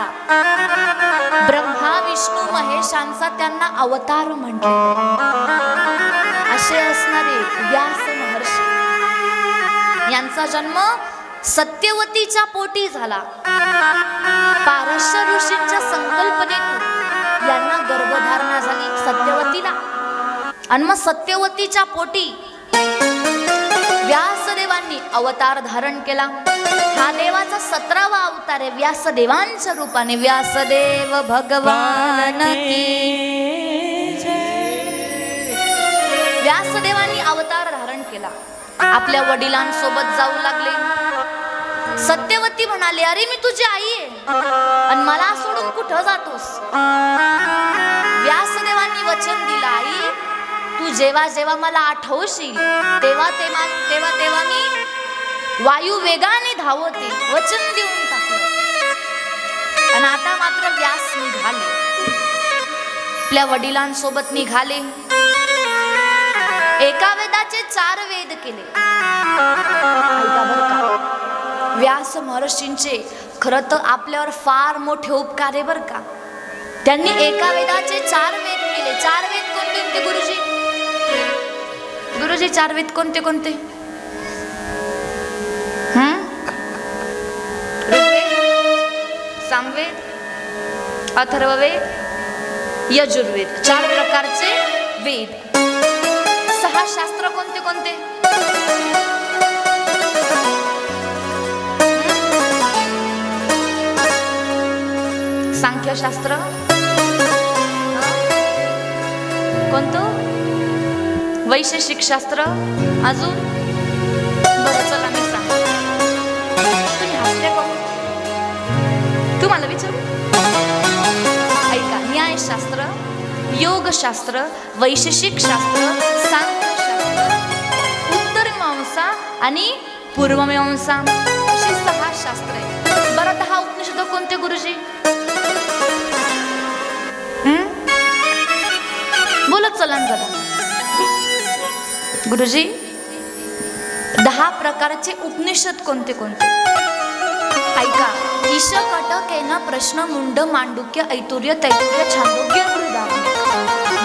आता ब्रह्मा विष्णू महेशांचा त्यांना अवतार म्हटले. असे असणारे व्यास महर्षी. यांचा जन्म सत्यवतीच्या पोटी झाला. पारस्य ऋषींच्या संकल्पनेतून यांना गर्भधारणा झाली सत्यवतीला. आणि मग सत्यवतीच्या पोटी व्यासदेवांनी अवतार धारण केला. हा देवाचा सतरावा अवतार आहे. व्यासदेवांच्या रूपाने. व्यासदेव भगवान की व्यासदेवांनी अवतार धारण केला. आपल्या वडिलांसोबत जाऊ लागले. सत्यवती म्हणाले अरे मी तुझी आई आहे. आणि मला सोडून कुठं जातोस? व्यासदेवांनी वचन दिलं आई तू जेव्हा जेव्हा मला आठवशील तेव्हा तेव्हा तेव्हा तेव्हा मी वायू वेगाने धावते वचन देऊन टाकलं आणि आता मात्र व्यास निघाले. आपल्या वडिलांसोबत निघाले. एका वेदाचे चार वेद केले. का. व्यास महर्षींचे खरं तर आपल्यावर फार मोठे उपकार आहे बरं का. त्यांनी एका वेदाचे चार वेद केले. चार वेद कोणते गुरुजी? गुरुजी चार वेद कोणते कोणते? सामवेद अथर्ववेद यजुर्वेद. चार प्रकारचे वेद. सहा शास्त्र कोणते कोणते? सांख्यशास्त्र. कोणतं? वैशेषिक शास्त्र अजून? बरं चला तुम्हाला विचार? ऐका न्यायशास्त्र योगशास्त्र वैशेषिक शास्त्र सांख्यशास्त्र उत्तर मीमांसा आणि पूर्वमीमांसा अशी सहा शास्त्र आहे बरं दहा उपनिषद कोणते गुरुजी? बोलत चला ना जरा. गुरुजी दहा प्रकारचे उपनिषद कोणते कोणते? ऐका. ईश कटकेन प्रश्न मुंड मांडुक्य ऐतुर्य तैतुर्य छांदोग्य मृदा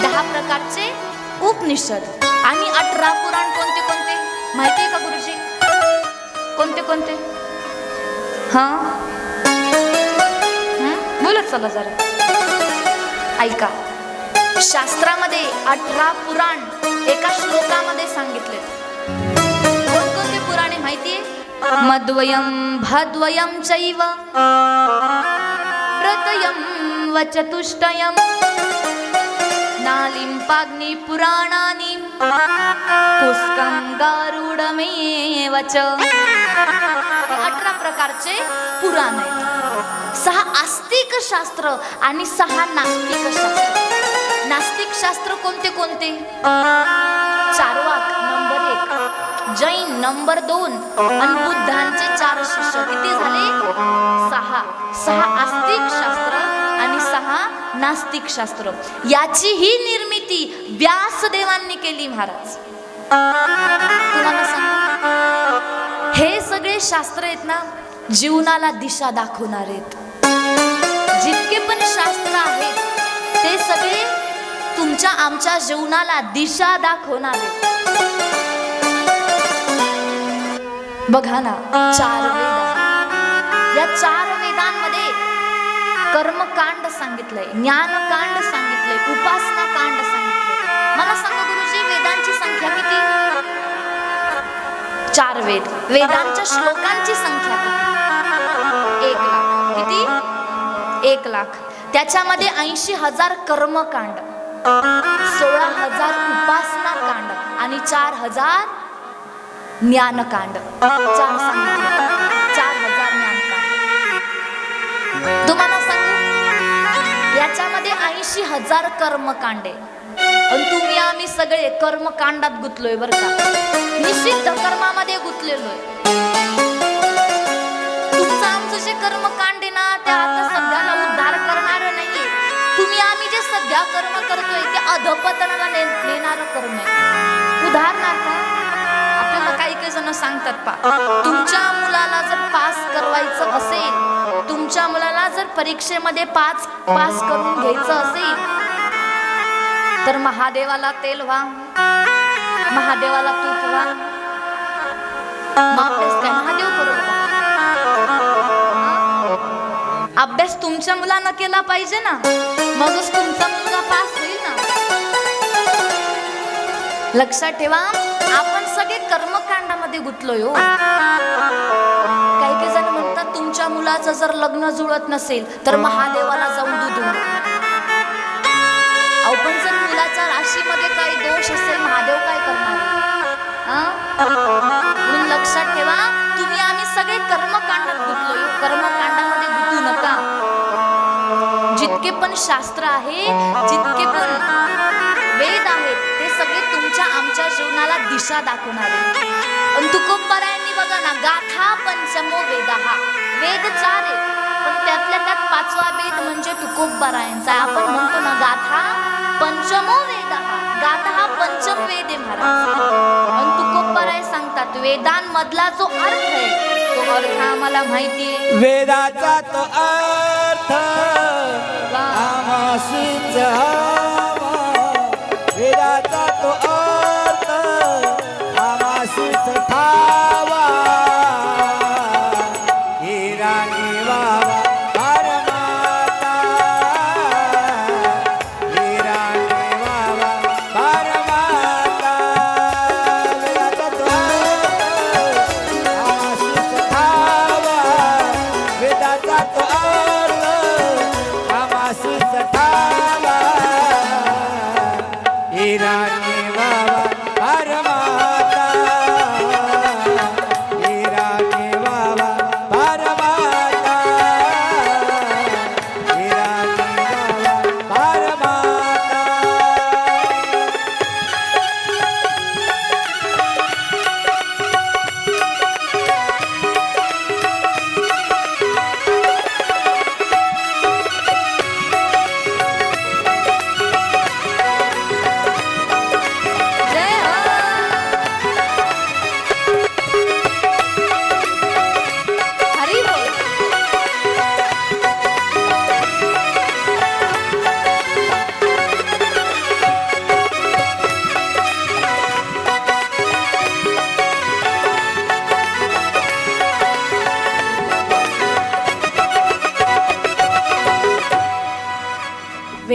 दहा प्रकारचे उपनिषद. आणि अठरा पुराण कोणते कोणते? माहिती आहे का गुरुजी? कोणते कोणते? हा? हं? बोलत चला जरा. ऐका. शास्त्रामध्ये अठरा पुराण एका श्लोकामध्ये सांगितले. कोणकोणते पुराणे आहे? मद्वयं भद्वयं चैव। प्रतयं व नालिम्पाग्निपुराणानि पुराणानि पुष्कं गारुडमेव च। अठरा प्रकारचे पुराण आहेत। सहा आस्तिक शास्त्र आणि सहा नास्तिक शास्त्र। नास्तिक शास्त्र कोणते कोणते? जैन नंबर दोन आणि बुद्धांचे चार शिष्य. किती झाले? सहा. सहा आस्तिक शास्त्र आणि सहा नास्तिक शास्त्र. याची ही निर्मिती व्यासदेवांनी केली महाराज. तुम्हाला हे सगळे शास्त्र आहेत ना जीवनाला दिशा दाखवणार आहेत. जितके पण शास्त्र आहेत ते सगळे तुमच्या आमच्या जीवनाला दिशा दाखवणार आहेत. बघा ना चार वेद या चार वेदांमध्ये कर्मकांड सांगितलंय ज्ञानकांड सांगितलंय उपासना कांड सांगितलंय. मला सांगा गुरुजी वेदांची संख्या किती? चार वेद. वेदांच्या श्लोकांची संख्या किती? एक लाख. किती? एक लाख. त्याच्यामध्ये ऐंशी हजार कर्मकांड सोळा हजार उपासना कांड आणि चार हजार ज्ञानकांड. चार सांगितले चार हजार ज्ञानकांड. तुम्हाला सांगू? याच्यामध्ये ऐंशी हजार कर्मकांडे. आणि तुम्ही आम्ही सगळे कर्मकांडात गुतलोय बरं का? निषिद्ध कर्मामध्ये गुतलेलोय. तुमचं आमचं जे कर्मकांड आहे ना ते आता सध्याला उद्धार करणार नाहीये. तुम्ही आम्ही जे सध्या कर्म करतोय ते अधपतनाला ने कर्म आहे. उदाहरणार्थ आपल्याला काही काही जण सांगतात पा. तुमच्या मुलाला जर पास करवायचं असेल तुमच्या मुलाला जर परीक्षेमध्ये पाच पास करून घ्यायचं असेल तर महादेवाला तेल व्हा. महादेवाला तूप व्हा. मग अभ्यास काय? महादेव करू अभ्यास तुमच्या मुलानं केला पाहिजे ना. मगच तुमचा मुलगा पास होईल ना. लक्षात ठेवा. आपण सगळे कर्मकांडामध्ये गुंतलोय हो. काही काही जण म्हणतात तुमच्या मुलाचं जर लग्न जुळत नसेल तर महादेवाला जाऊन दूध आपण जर मुलाच्या राशीमध्ये काही दोष असेल महादेव काय करणार? म्हणून लक्षात ठेवा तुम्ही आम्ही सगळे कर्मकांडात गुंतलोय हो. कर्मकांडामध्ये गुंतू नका. जितके पण शास्त्र आहे जितके पण वेद आहेत ते सगळे तुमच्या आमच्या जीवनाला दिशा दाखवणारे. पण तुकोबरायांनी बघा ना गाथा पंचमो वेद हा. वेद चार आहे पण त्यातल्या त्यात पाचवा वेद म्हणजे तुकोबरायांचा. आपण म्हणतो ना गाथा पंचमो वेद हा. गाथा हा पंचम वेद आहे महाराज. तुकोबराय सांगतात वेदांमधला जो अर्थ आहे तो अर्थ आम्हाला माहिती आहे. वेदाचा तो अर्थ आमासीच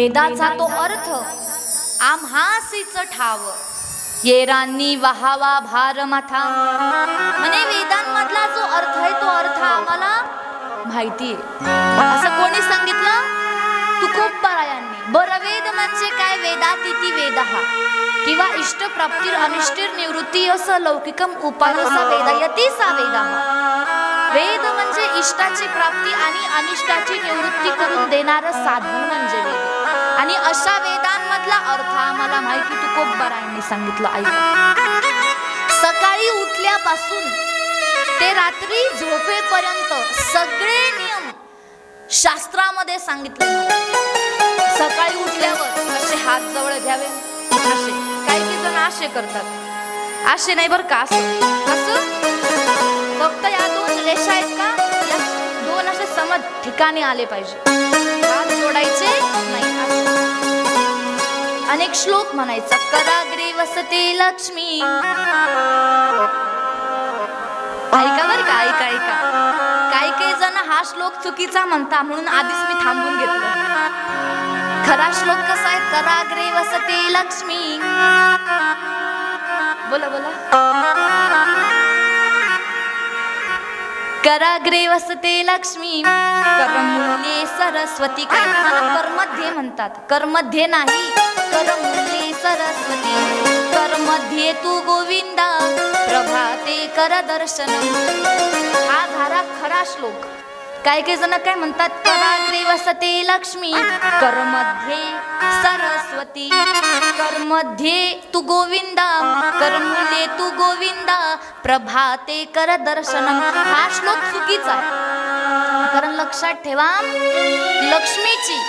वेदाचा तो अर्थ आम्हासीच ठाव. येरांनी वहावा भार माथा म्हणे वेदांमधला जो अर्थ आहे तो अर्थ आम्हाला माहिती आहे. असं कोणी सांगितलं? तुकोबरायांनी बरं वेद म्हणजे काय? वेदातिथी वेद. हा किंवा इष्टप्राप्तीर अनिष्टीर निवृत्ती असं लौकिकम उपायसा वेदायती सा वेद. वेद म्हणजे इष्टाची प्राप्ती आणि अनिष्टाची निवृत्ती करून देणारं साधन म्हणजे वेद आणि अशा वेदांमधला अर्थ आम्हाला माहिती तुकोबरायांनी सांगितलं ऐक. सकाळी उठल्यापासून ते रात्री झोपेपर्यंत सगळे नियम शास्त्रामध्ये सांगितले सकाळी उठल्यावर असे हात जवळ घ्यावे. असे. काही काही जण असे करतात. असे नाही बरं का असं? असं? फक्त या दोन रेषा आहेत का? या दोन असे समज ठिकाणी आले पाहिजे. सोडायचे नाही अनेक श्लोक म्हणायचा कराग्रे वसते लक्ष्मी. ऐका बर का ऐका ऐका. काही काही जण हा श्लोक चुकीचा म्हणता म्हणून आधीच मी थांबून घेतलं. खरा श्लोक कसा आहे? कराग्रे वसते लक्ष्मी. बोला बोला. कराग्रे वसते लक्ष्मी. करमुल्ये सरस्वती काय जण करमध्ये म्हणतात. करमध्ये नाही करमुल्ये सरस्वती. करमध्ये तू गोविंदा प्रभाते कर दर्शन. हा झाला खरा श्लोक. काही काही जण काय म्हणतात कराग्रे वसते लक्ष्मी करमध्ये सरस्वती करमध्ये तू गोविंदा करमुले तू गोविंदा प्रभाते कर दर्शन. हा श्लोक चुकीचा आहे. कारण लक्षात ठेवा लक्ष्मीची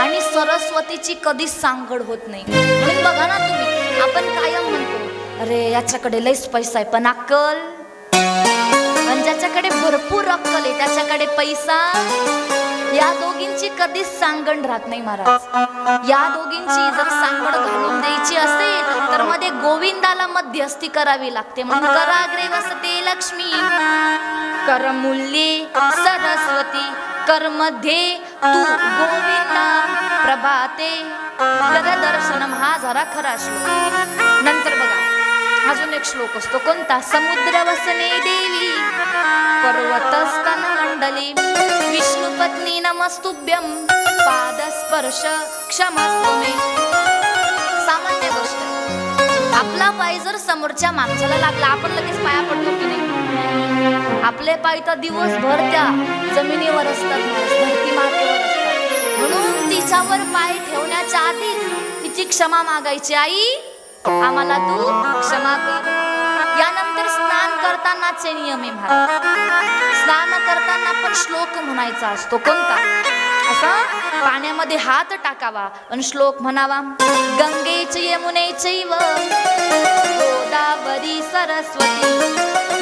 आणि सरस्वतीची कधीच सांगड होत नाही. म्हणून बघा ना तुम्ही आपण कायम म्हणतो अरे याच्याकडे लईच पैसा आहे पण अक्कल भरपूर अक्कल आहे त्याच्याकडे पैसा. या दोघींची कधीच सांगण राहत नाही महाराज. या दोघींची जर सांगण घालून द्यायची असेल तर मध्ये गोविंदाला मध्यस्थी करावी लागते. म्हणून कराग्रे वसते लक्ष्मी. करमूल्ये सरस्वती कर मध्ये तू गोविंदा प्रभाते. दर्शनम हा जरा खरा श्लोक. नंतर बघा. अजून एक श्लोक असतो कोणता? समुद्र वसने देवी पर्वत स्तन मंडली. विष्णू पत्नी नमस्तुभ्यम पादस्पर्श क्षमस्व मे सामान्य गोष्ट. आपला पाय जर समोरच्या माणसाला लागला आपण लगेच पाया पडतो की नाही? आपले पाय तर दिवसभर त्या जमिनीवर असतात धरती मातेवर असतात. म्हणून तिच्यावर पाय ठेवण्याच्या आधी तिची क्षमा मागायची आई आम्हाला तू क्षमा कर. यानंतर स्नान करतानाचे नियम आहे महाराज. स्नान करताना पण श्लोक म्हणायचा असतो. कोणता? असा? पाण्यामध्ये हात टाकावा. आणि श्लोक म्हणावा गंगेचे यमुने चैव गोदावरी सरस्वती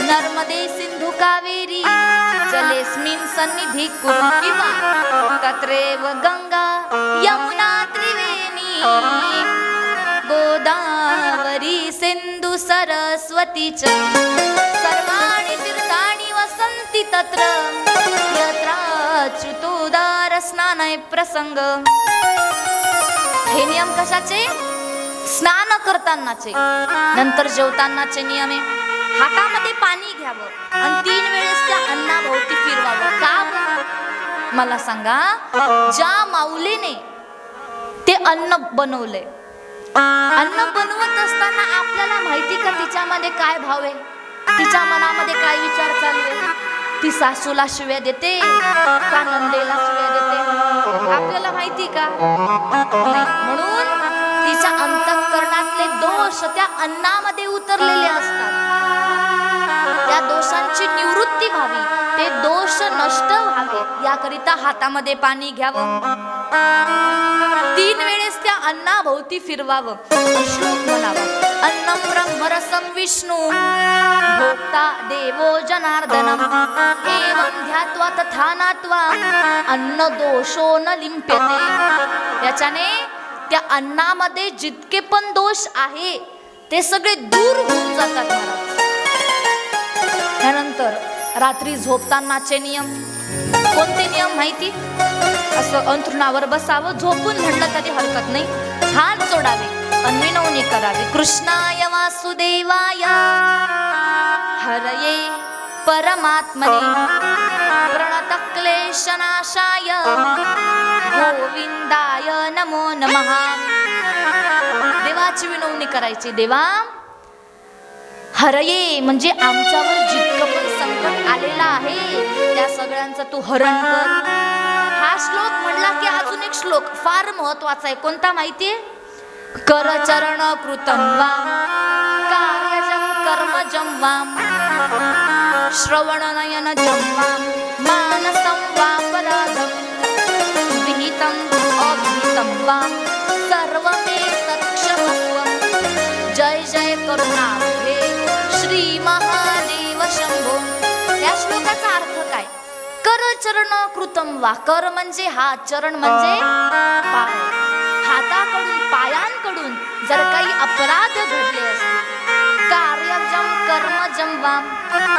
नर्मदे सिंधू कावेरी जलेस्मिन सन्निधी कुरु किंवा तत्रेव गंगा यमुना त्रिवेणी गोदावरी सिंधू सरस्वती च सर्वाणि तीर्थानि वसन्ति तत्र. यत्राच्युतोदार स्नानाय प्रसंग. हे नियम कशाचे? स्नान करतानाचे नंतर जेवतानाचे नियम. आहे हातामध्ये पाणी घ्यावं. आणि तीन वेळेस त्या अन्नाभोवती फिरवावं. का मला सांगा ज्या माऊलीने ते अन्न बनवलंय अन्न बनवत असताना आपल्याला माहिती का तिच्यामध्ये काय भाव आहे? तिच्या मनामध्ये काय विचार चालू आहे? ती सासूला शिव्या देते का नंदेला शिव्या देते? आपल्याला माहिती का? म्हणून तिच्या अंतःकरणातले दोष त्या अन्नामध्ये उतरलेले असतात. त्या दोषांची निवृत्ती व्हावी ते दोष नष्ट व्हावे याकरिता हातामध्ये पाणी घ्यावं. तीन वेळेस अन्नाभोवती फिरवावं. श्लोक म्हणावं अन्नम ब्रह्मरसम विष्णू भोक्ता देवो जनार्दनम एवं ध्यात्वा तथा नात्वा अन्न दोषो न लिंप्यते याच्याने त्या अन्नामध्ये जितके पण दोष आहे ते सगळे दूर होऊन जातात त्यानंतर रात्री झोपतानाचे नियम. कोणते नियम माहिती? असं अंथरुणावर बसावं झोपून म्हटलं तरी हरकत नाही. हात जोडावे अन्विनवणी करावी. कृष्णाय वासुदेवाय हरये परमात्मने. प्रणत क्लेशनाशाय गोविंदाय नमो नमः. देवाची विनवणी करायची देवा हरये म्हणजे आमच्यावर जितकं पण संकट आलेलं आहे त्या सगळ्यांचं तू हरण कर. श्लोक म्हणला की अजून एक श्लोक फार महत्त्वाचा आहे. कोणता माहितीये कर चरण कृतम वा कार्यजम कर्मजम वाम श्रवण नयन जम मानसं वापराधम विहितं अविहितं वाम सर्वमेव चरण कृतम वा कर म्हणजे हा चरण म्हणजे पाय. हाताकडून पायांकडून जर काही अपराध घडले असतील कार्यजम कर्म जमवा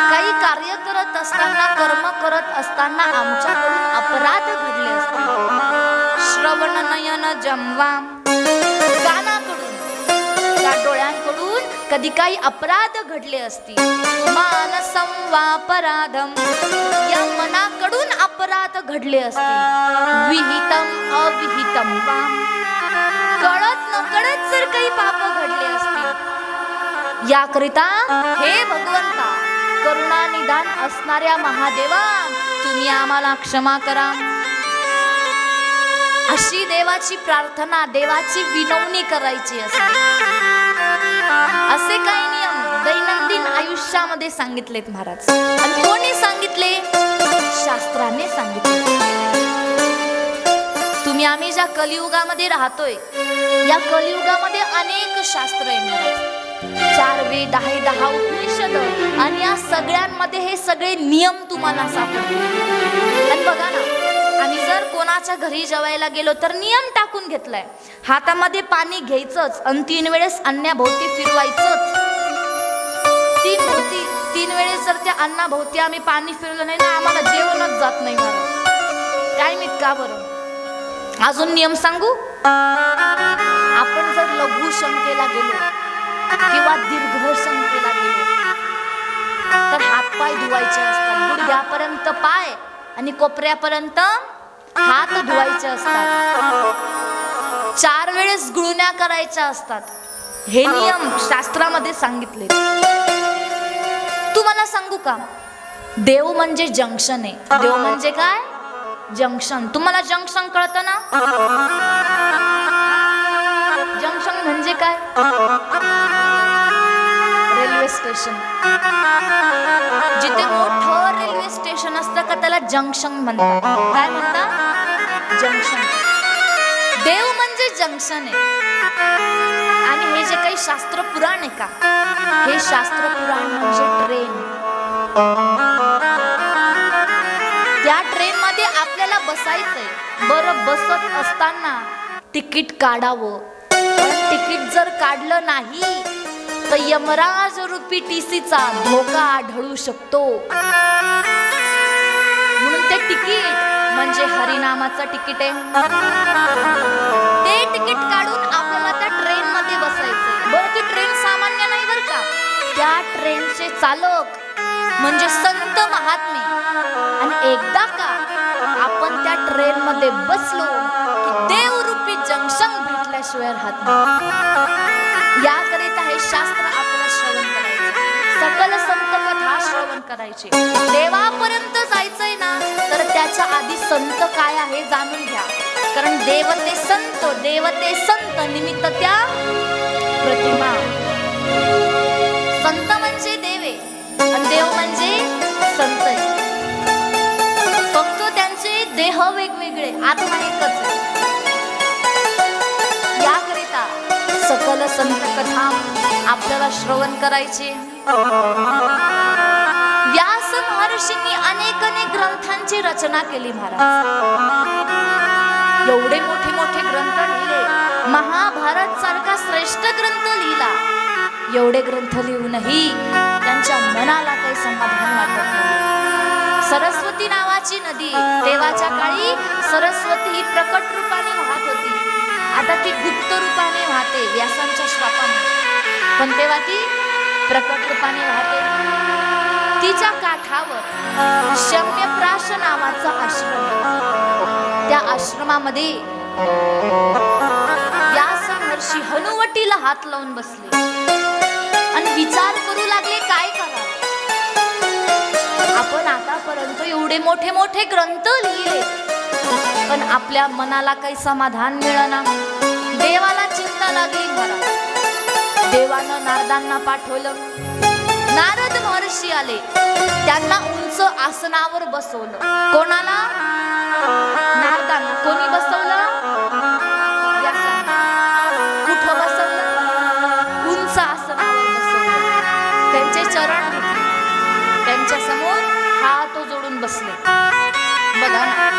काही कार्य करत असताना कर्म करत असताना आमच्याकडून अपराध घडले असतील श्रवण नयन जमवा कधी काही अपराध घडले असतील. मानसं वापराधम या मनाकडून अपराध घडले असतील. विहितम अविहितम वा. कळत नकळत जर काही पाप घडले असतील. याकरिता हे भगवंता करुणा निदान असणाऱ्या महादेवा तुम्ही आम्हाला क्षमा करा. अशी देवाची प्रार्थना देवाची विनवणी करायची असते. असे काही नियम दैनंदिन आयुष्यामध्ये सांगितलेत महाराज. आणि कोणी सांगितले? शास्त्राने सांगितले. तुम्ही आम्ही ज्या कलियुगामध्ये राहतोय या कलियुगामध्ये अनेक शास्त्र आहे महाराज. चार वेद आहे दहा उपनिषद आणि या सगळ्यांमध्ये हे सगळे नियम तुम्हाला सापडतील कोणाच्या घरी जेवायला गेलो तर नियम टाकून घेतलाय. हातामध्ये पाणी घ्यायचंच आणि तीन वेळेस अन्नाभोवती फिरवायचंच. तीन भोवती तीन वेळेस जर त्या अन्नाभोवती आम्ही पाणी फिरवलं नाही ना आम्हाला जेवणच जात नाही मला काय माहीत का बरं? अजून नियम सांगू? आपण जर लघु शंकेला गेलो किंवा दीर्घ शंकेला गेलो तर हातपाय धुवायचे असतात. गुडघ्यापर्यंत पाय आणि कोपऱ्यापर्यंत हात धुवायचे असतात. चार वेळेस गुळण्या करायच्या असतात. हे नियम शास्त्रामध्ये सांगितले. तुम्हाला सांगू का? देव म्हणजे जंक्शन आहे. देव म्हणजे काय? जंक्शन. तुम्हाला जंक्शन कळतं ना? जंक्शन म्हणजे काय? स्टेशन जिथे मोठं रेल्वे स्टेशन असतं का त्याला जंक्शन म्हणतात. काय म्हणतात? जंक्शन देव म्हणजे जंक्शन आहे. आणि हे जे काही शास्त्र पुराण आहे का? हे शास्त्र पुराण म्हणजे ट्रेन त्या ट्रेन मध्ये आपल्याला बसायचंय. बरं बसत असताना तिकीट काढावं. तिकीट जर काढलं नाही तर यमराज रूपी टीसीचा धोका आढळू शकतो. म्हणून ते तिकीट म्हणजे हरिनामाचं तिकीट आहे. ते तिकीट काढून आपल्याला त्या ट्रेन मध्ये बसायचं बरं ती ट्रेन सामान्य नाही बरं का? त्या ट्रेनचे चालक म्हणजे संत महात्मे. आणि एकदा का आपण त्या ट्रेन मध्ये बसलो की देवरूपी जंक्शन भेटल्याशिवाय राहत याकरिता कथा करायचे. देवापर्यंत जायचंय ना तर त्याच्या आधी संत काय आहे जाणून घ्या. कारण देव ते संत देव ते संत निमित्त त्या प्रतिमा. संत म्हणजे देवे आणि देव म्हणजे संत. फक्त त्यांचे देह वेगवेगळे आत्मा एकच याकरिता सकल संत कथा आपल्याला श्रवण करायचे. ऋषींनी अनेक अनेक ग्रंथांची रचना केली महाराज. एवढे मोठे मोठे ग्रंथ लिहिले महाभारत सारखा श्रेष्ठ ग्रंथ लिहिला. एवढे ग्रंथ लिहूनही त्यांच्या मनाला काही समाधान वाटत नाही. सरस्वती नावाची नदी देवाच्या काळी सरस्वती ही प्रकट रूपाने वाहत होती. आता ती गुप्त रूपाने वाहते व्यासांच्या श्वापाने. पण तेव्हा ती प्रकट रूपाने वाहते. तिच्या काठावर शम्यप्राश नावाचा आश्रम. त्या आश्रमामध्ये व्यास महर्षी हनुवटीला हात लावून बसले. आणि विचार करू लागले काय करा आपण आतापर्यंत एवढे मोठे मोठे ग्रंथ लिहिले पण आपल्या मनाला काही समाधान मिळणार देवाला चिंता लागली मला. देवानं नारदांना पाठवलं. नारद महर्षी आले. त्यांना उंच आसनावर बसवलं. कोणाला? नारदांना. कोणी बसवलं? कुठं बसवलं? उंच आसनावर बसवलं. त्यांचे चरण धुतले त्यांच्यासमोर हात जोडून बसले. बघा ना.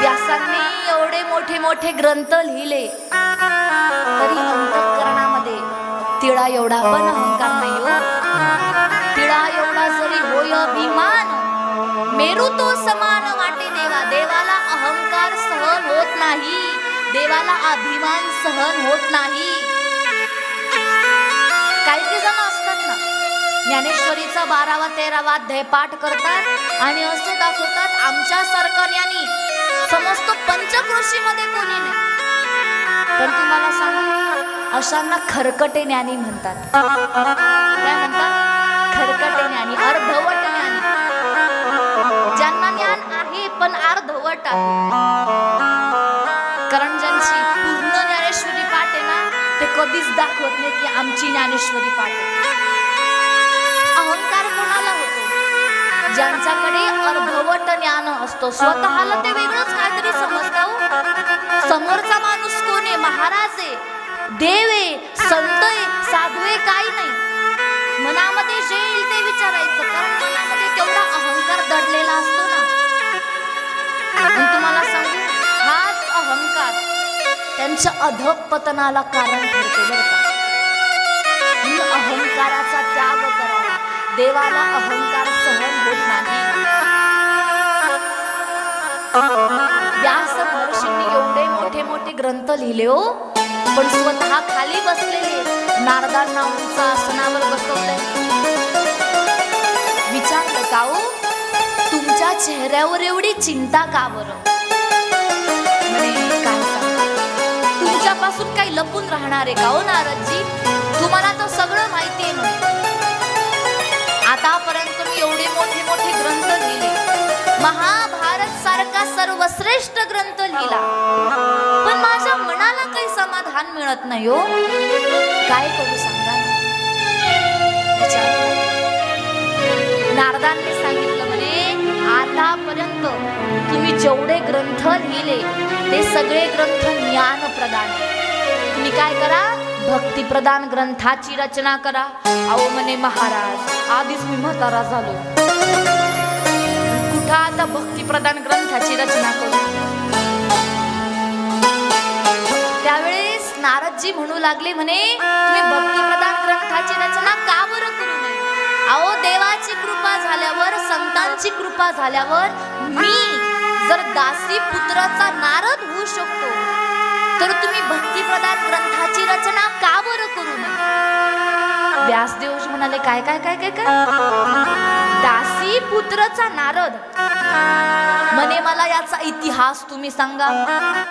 व्यासांनी एवढे मोठे मोठे ग्रंथ लिहिले. तरी अंतःकरणामध्ये तिळा एवढा पण अहंकार नाही हो. तिळा एवढा जरी होय अभिमान मेरू तो समान वाटे देवा देवाला अहंकार सहन होत नाही देवाला अभिमान सहन होत नाही काही काही जण असतात ना ज्ञानेश्वरीचा बारावा तेरावा अध्याय पाठ करतात आणि असं दाखवतात आमच्या सरकारने समस्त पंचकृषीमध्ये कोणी नाही पण तुम्हाला सांगू अशांना खरकटे ज्ञानी म्हणतात काय म्हणतात अर्धवट कारण ज्यांची पूर्ण ज्ञानेश्वरी पाठ आहे ना ते कधीच दाखवत नाही की आमची ज्ञानेश्वरी पाठ आहे. अहंकार कोणाला होतो? ज्यांच्याकडे अर्धवट ज्ञान असतो स्वतःला ते वेगळंच काहीतरी समजतो हो. समोरचा माणूस कोण आहे? महाराज आहे. देव आहे संत आहे साधू आहे काही नाही. मनामध्ये जे येईल ते विचारायचं कारण मनामध्ये तेवढा अहंकार दडलेला असतो अहंकार. त्यांच्या अधपतनाला कारण ठरते बरं का. म्हणून अहंकाराचा त्याग करावा देवाला अहंकार सहन होत नाही. व्यास महर्षींनी एवढे मोठे मोठे ग्रंथ लिहिले हो. पण स्वतः खाली बसलेले नारदांना उंच आसनावर बसवले विचारलं का हो तुमच्या चेहऱ्यावर एवढी चिंता का बरं? काही लपून राहणार आहे का हो नारदजी तुम्हाला तर सगळं माहिती आहे आतापर्यंत मी एवढे मोठे मोठे ग्रंथ लिहिले. महाभारत सारखा सर्वश्रेष्ठ ग्रंथ लिहिला. पण माझ्या मनाला काही समाधान मिळत नाही हो. काय करू सांगा नारदांनी सांगितलं म्हणे आतापर्यंत तुम्ही जेवढे ग्रंथ लिहिले ते सगळे ग्रंथ ज्ञान प्रदान आहे. तुम्ही काय करा भक्ती प्रदान ग्रंथाची रचना करा. अहो म्हणे महाराज आधीच मी म्हातारा झालो. कुठं आता भक्ती प्रदान ग्रंथाची रचना करू? त्यावेळेस नारदजी म्हणू लागले म्हणे तुम्ही भक्ती प्रदान ग्रंथाची रचना का बरं करू नये? अहो देवाची कृपा झाल्यावर संतांची कृपा झाल्यावर मी जर दासी पुत्राचा नारद होऊ शकतो तर तुम्ही भक्ती प्रदान ग्रंथाची रचना का बरं करू नये व्यासदेव म्हणाले काय काय काय काय काय? दासी पुत्रचा नारद. म्हणे मला याचा इतिहास तुम्ही सांगा.